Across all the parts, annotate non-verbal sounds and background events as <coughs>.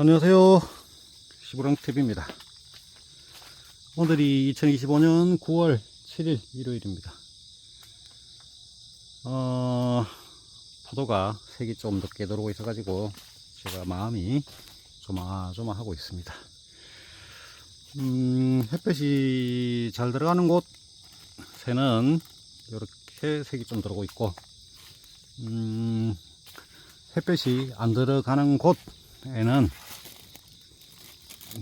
안녕하세요. 시부랑TV입니다. 오늘이 2025년 9월 7일 일요일입니다. 어, 파도가 색이 좀 늦게 들어오고 있어 가지고 제가 마음이 조마조마하고 있습니다. 음, 햇볕이 잘 들어가는 곳에는 이렇게 색이 좀 들어오고 있고, 음, 햇볕이 안 들어가는 곳에는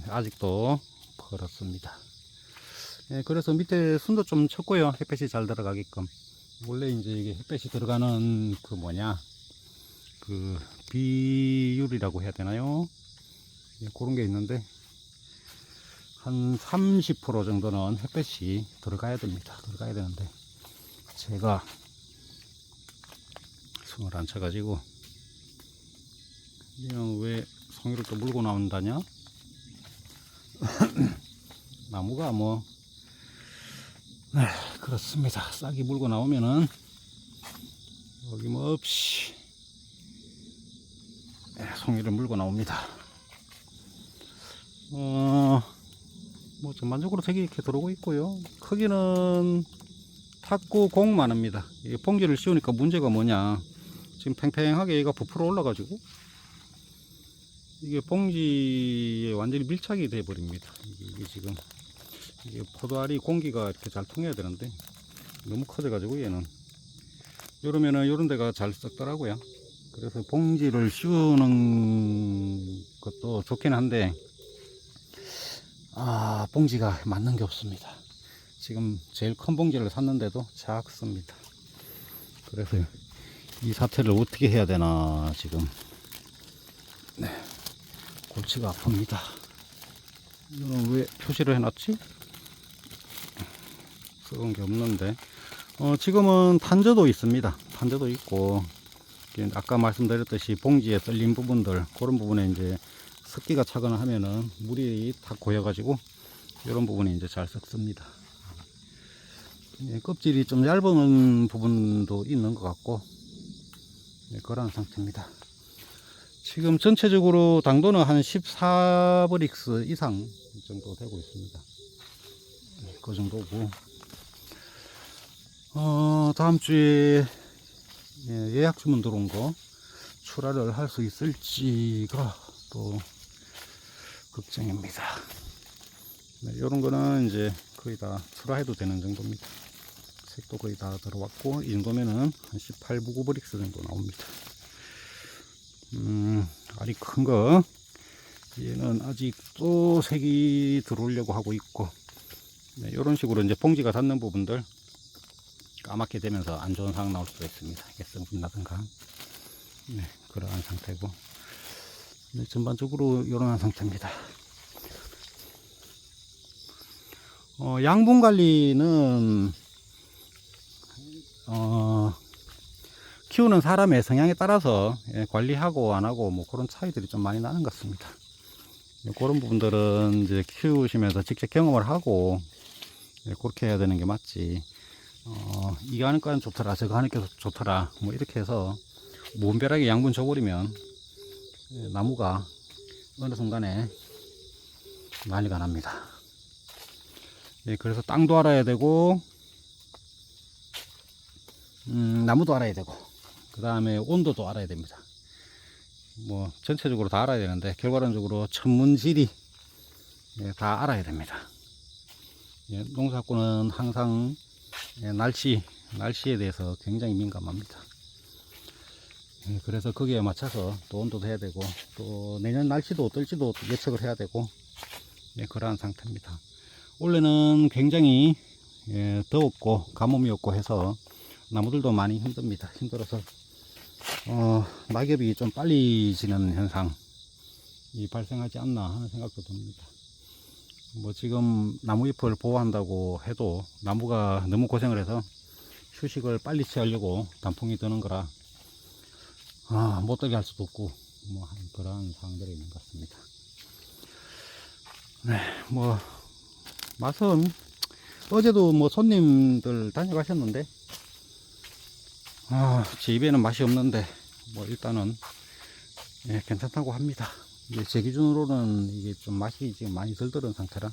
아직도 벌었습니다. 예, 그래서 밑에 순도 좀 쳤고요. 햇볕이 잘 들어가게끔. 원래 이제 이게 햇볕이 들어가는 그 뭐냐, 그 비율이라고 해야 되나요? 예, 그런 게 있는데, 한 30% 정도는 햇볕이 들어가야 됩니다. 들어가야 되는데, 제가 숨을 안 쳐가지고, 얘는 왜 송이를 또 물고 나온다냐? <coughs> 나무가 뭐, 네, 그렇습니다. 싹이 물고 나오면은, 어김없이, 네, 송이를 물고 나옵니다. 어, 뭐 전반적으로 색이 이렇게 들어오고 있고요. 크기는 탁구 공만합니다. 이게 봉지를 씌우니까 문제가 뭐냐. 지금 팽팽하게 얘가 부풀어 올라가지고, 이게 봉지에 완전히 밀착이 돼 버립니다. 이게, 지금 이게 포도알이 공기가 이렇게 잘 통해야 되는데 너무 커져 가지고 얘는 이러면은 이런 데가 잘 썩더라고요. 그래서 봉지를 씌우는 것도 좋긴 한데 아 봉지가 맞는 게 없습니다. 지금 제일 큰 봉지를 샀는데도 작습니다. 그래서 이 사태를 어떻게 해야 되나 지금 네. 골치가 아픕니다. 이거는 왜 표시를 해놨지? 썩은 게 없는데. 어, 지금은 탄저도 있습니다. 탄저도 있고, 아까 말씀드렸듯이 봉지에 썰린 부분들, 그런 부분에 이제 습기가 차거나 하면은 물이 탁 고여가지고, 이런 부분이 이제 잘 썩습니다. 예, 껍질이 좀 얇은 부분도 있는 것 같고, 네, 그런 상태입니다. 지금 전체적으로 당도는 한 14브릭스 이상 정도 되고 있습니다. 네, 그 정도고. 어, 다음 주에 예, 예약 주문 들어온 거 출하를 할 수 있을지가 또 걱정입니다. 네, 이런 거는 이제 거의 다 출하해도 되는 정도입니다. 색도 거의 다 들어왔고, 이 정도면은 한 18, 19브릭스 정도 나옵니다. 음, 알이 큰 거. 얘는 아직 또 색이 들어오려고 하고 있고, 네, 이런 식으로 이제 봉지가 닿는 부분들 까맣게 되면서 안 좋은 상황 나올 수가 있습니다. 이게 썩분다든가. 네, 그러한 상태고. 네, 전반적으로 이런 상태입니다. 어, 양분 관리는, 어, 키우는 사람의 성향에 따라서 예, 관리하고 안 하고 뭐 그런 차이들이 좀 많이 나는 것 같습니다. 예, 그런 부분들은 이제 키우시면서 직접 경험을 하고 예, 그렇게 해야 되는 게 맞지. 어, 이거 하니까 좋더라, 저거 하니까 좋더라, 뭐 이렇게 해서 무분별하게 양분 줘버리면 예, 나무가 어느 순간에 난리가 납니다. 예, 그래서 땅도 알아야 되고, 음, 나무도 알아야 되고, 그 다음에 온도도 알아야 됩니다. 뭐, 전체적으로 다 알아야 되는데, 결과론적으로 천문지리, 예, 다 알아야 됩니다. 예, 농사꾼은 항상 예, 날씨, 날씨에 대해서 굉장히 민감합니다. 예, 그래서 거기에 맞춰서 또 온도도 해야 되고, 또 내년 날씨도 어떨지도 예측을 해야 되고, 예, 그러한 상태입니다. 올해는 굉장히 예, 더웠고 가뭄이 없고 해서 나무들도 많이 힘듭니다. 힘들어서 어, 낙엽이 좀 빨리 지는 현상이 발생하지 않나 하는 생각도 듭니다. 뭐 지금 나무잎을 보호한다고 해도 나무가 너무 고생을 해서 휴식을 빨리 취하려고 단풍이 드는 거라 아, 못 들게 할 수도 없고 뭐한 그러한 상황들이 있는 것 같습니다. 네, 뭐 맛은 어제도 뭐 손님들 다녀가셨는데 아, 제 입에는 맛이 없는데 뭐 일단은 예, 괜찮다고 합니다. 제 기준으로는 이게 좀 맛이 지금 많이 덜 들은 상태라.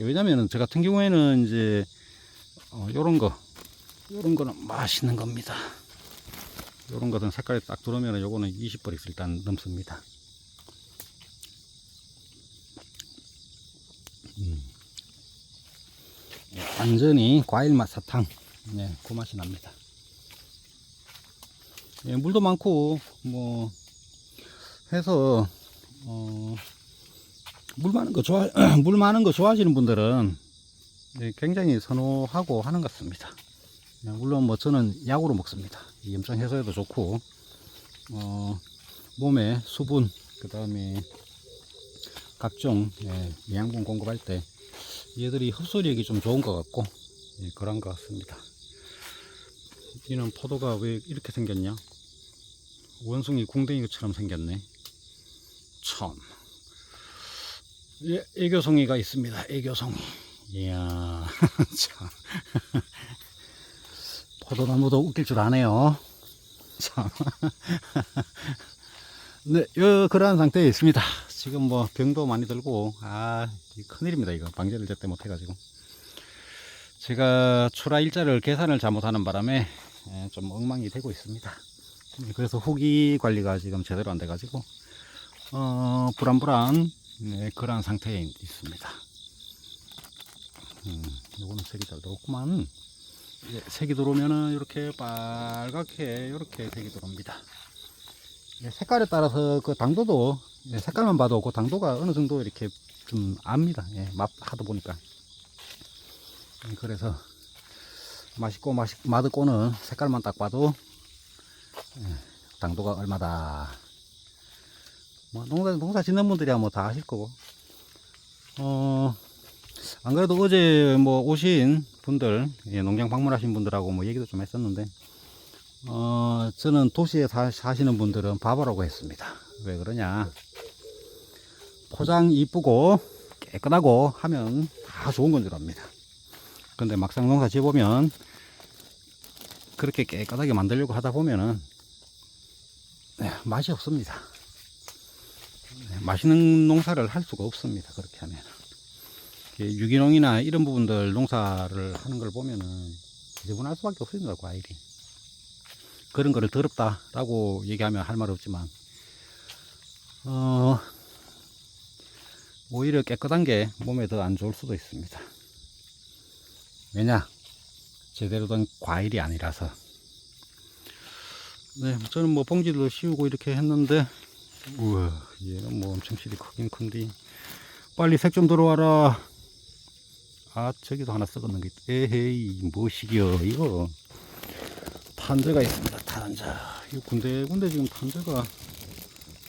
왜냐면은 저 같은 경우에는 이제 어, 요런 거, 요런 거는 맛있는 겁니다. 요런 거는 색깔이 딱 들어오면 요거는 20브릭스 일단 넘습니다. 음. 예, 완전히 과일 맛 사탕. 네, 그 맛이 납니다. 예, 물도 많고, 뭐, 해서, 어, 물 많은 거 좋아, <clears throat> 물 많은 거 좋아하시는 분들은 예, 굉장히 선호하고 하는 것 같습니다. 예, 물론 뭐 저는 약으로 먹습니다. 이 염증 해소에도 좋고, 어, 몸에 수분, 그 다음에 각종 예, 영양분 공급할 때 얘들이 흡수력이 좀 좋은 것 같고, 예, 그런 것 같습니다. 이는 포도가 왜 이렇게 생겼냐? 원숭이 궁뎅이처럼 생겼네. 참. 예, 애교송이가 있습니다. 애교송이. 이야, <laughs> 참. 포도나무도 웃길 줄 아네요. 참. <laughs> 네, 요, 그러한 상태에 있습니다. 지금 뭐 병도 많이 들고, 아, 이 큰일입니다. 이거 방제를 제때 못해가지고. 제가 출하 일자를 계산을 잘못하는 바람에 예, 좀 엉망이 되고 있습니다. 예, 그래서 후기 관리가 지금 제대로 안 돼가지고, 어, 불안불안, 네, 그러한 상태에 있습니다. 음, 요거는 색이 잘 들어왔구만. 예, 색이 들어오면은 이렇게 빨갛게 이렇게 색이 들어옵니다. 예, 색깔에 따라서 그 당도도 예, 색깔만 봐도 그 당도가 어느 정도 이렇게 좀 압니다. 예, 맛 하다 보니까. 예, 그래서 맛있고 맛있 맛없고는 색깔만 딱 봐도 예, 당도가 얼마다. 뭐 농사 농사 짓는 분들이야 뭐 다 아실 거고. 어. 안 그래도 어제 뭐 오신 분들, 예, 농장 방문하신 분들하고 뭐 얘기도 좀 했었는데, 어, 저는 도시에 사, 사시는 분들은 바보라고 했습니다. 왜 그러냐. 포장 이쁘고 깨끗하고 하면 다 좋은 건 줄 압니다. 근데 막상 농사 지어보면 그렇게 깨끗하게 만들려고 하다 보면은 네, 맛이 없습니다. 네, 맛있는 농사를 할 수가 없습니다. 그렇게 하면. 유기농이나 이런 부분들 농사를 하는 걸 보면은 지저분할 수밖에 없습니다. 과일이. 그런 거를 더럽다라고 얘기하면 할 말 없지만, 어, 오히려 깨끗한 게 몸에 더 안 좋을 수도 있습니다. 왜냐? 제대로 된 과일이 아니라서. 네, 저는 뭐 봉지도 씌우고 이렇게 했는데, 우와, 얘는 뭐 엄청 실이 크긴 큰데, 빨리 색 좀 들어와라. 아, 저기도 하나 썩었는 게, 있- 에헤이, 뭐시기여, 이거. 탄저가 있습니다, 탄저. 이거 군데, 군데 지금 탄저가,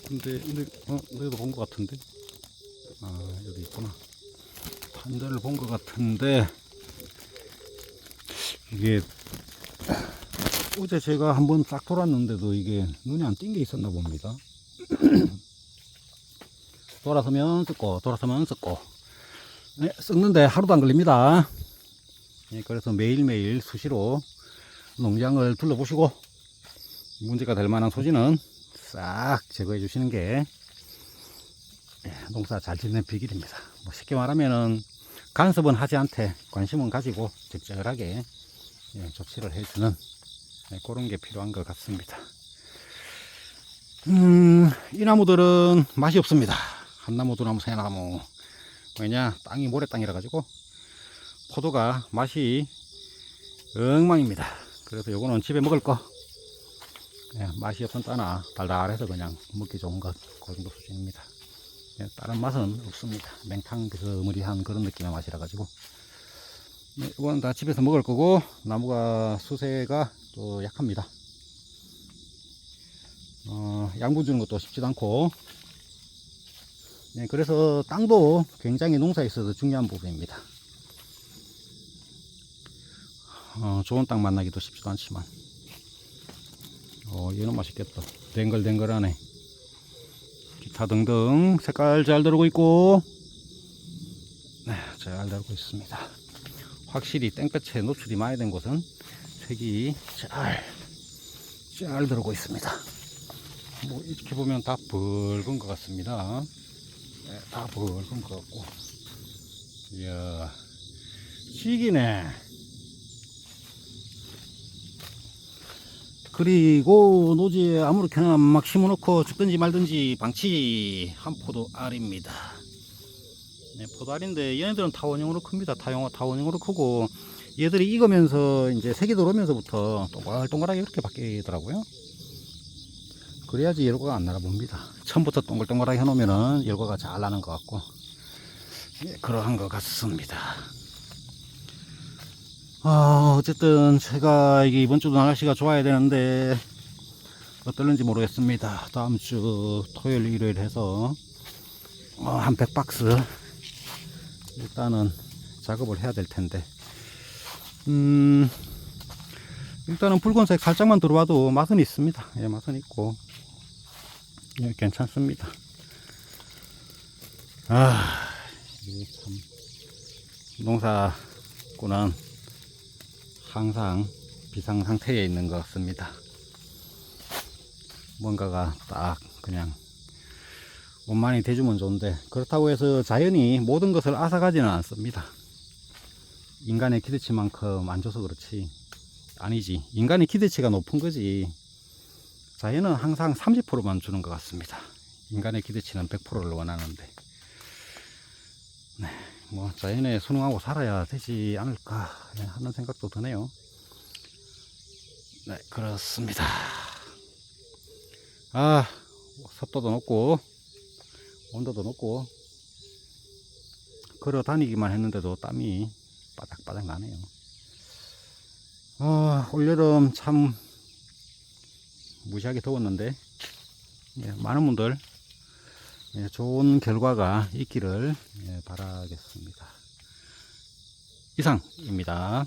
군데, 근데, 어, 너희도 본것 같은데? 아, 여기 있구나. 탄저를 본 것 같은데, 이게, 어제 제가 한번 싹 돌았는데도 이게 눈이 안 띈 게 있었나 봅니다. <clears throat> 돌아서면 썩고, 돌아서면 썩고. 네, 썩는데 하루도 안 걸립니다. 예, 그래서 매일매일 수시로 농장을 둘러보시고 문제가 될 만한 소지는 싹 제거해 주시는 게 예, 농사 잘 짓는 비결입니다. 뭐 쉽게 말하면은 간섭은 하지 않되 관심은 가지고 적절하게 예, 조치를 해주는 예, 그런 게 필요한 것 같습니다. 음, 이 나무들은 맛이 없습니다. 한 나무, 두 나무, 세 나무. 왜냐 땅이 모래 땅이라 가지고 포도가 맛이 엉망입니다 그래서 요거는 집에 먹을 거 예, 맛이 없은 따나 달달해서 그냥 먹기 좋은 것 그 정도 수준입니다 예, 다른 맛은 없습니다 맹탕 비스무리한 그런 느낌의 맛이라 가지고 네, 이거는 다 집에서 먹을 거고 나무가 수세가 또 약합니다 어, 양분 주는 것도 쉽지도 않고 네, 그래서 땅도 굉장히 농사에 있어서 중요한 부분입니다. 어, 좋은 땅 만나기도 쉽지도 않지만, 어, 얘는 맛있겠다. 댕글댕글하네. 기타 등등 색깔 잘 들어오고 있고, 네, 잘 들어오고 있습니다. 확실히 땡볕에 노출이 많이 된 곳은 색이 잘, 잘 들어오고 있습니다. 뭐 이렇게 보면 다 붉은 것 같습니다. 네, 다 붉은 것 같고. 이야, 찌기네. 그리고 노지에 아무렇게나 막 심어놓고 죽든지 말든지 방치 한 포도 알입니다. 네, 알인데 얘네들은 타원형으로 큽니다. 타용, 타원형으로 크고 얘들이 익으면서 이제 색이 들어오면서부터 동글동글하게 이렇게 바뀌더라고요. 그래야지 열과가 안 날아봅니다. 처음부터 동글동글하게 해놓으면은 열과가 잘 나는 것 같고 예, 그러한 것 같습니다. 아, 어쨌든 제가 이게 이번 주도 날씨가 좋아야 되는데 어떨는지 모르겠습니다. 다음 주 토요일, 일요일 해서 어, 한 100박스 일단은 작업을 해야 될 텐데 음, 일단은 붉은색 살짝만 들어와도 맛은 있습니다. 예, 맛은 있고 예, 괜찮습니다. 아, 이게 참 농사꾼은 항상 비상 상태에 있는 것 같습니다. 뭔가가 딱 그냥 원만히 대주면 좋은데 그렇다고 해서 자연이 모든 것을 앗아가지는 않습니다. 인간의 기대치만큼 안 줘서 그렇지 아니지 인간의 기대치가 높은 거지 자연은 항상 30%만 주는 것 같습니다. 인간의 기대치는 100%를 원하는데 네, 뭐 자연에 순응하고 살아야 되지 않을까 하는 생각도 드네요. 네, 그렇습니다. 아, 습도도 높고 온도도 높고 걸어 다니기만 했는데도 땀이 바닥바닥 나네요. 아, 올여름 참 무시하게 더웠는데 예, 많은 분들 예, 좋은 결과가 있기를 예, 바라겠습니다. 이상입니다.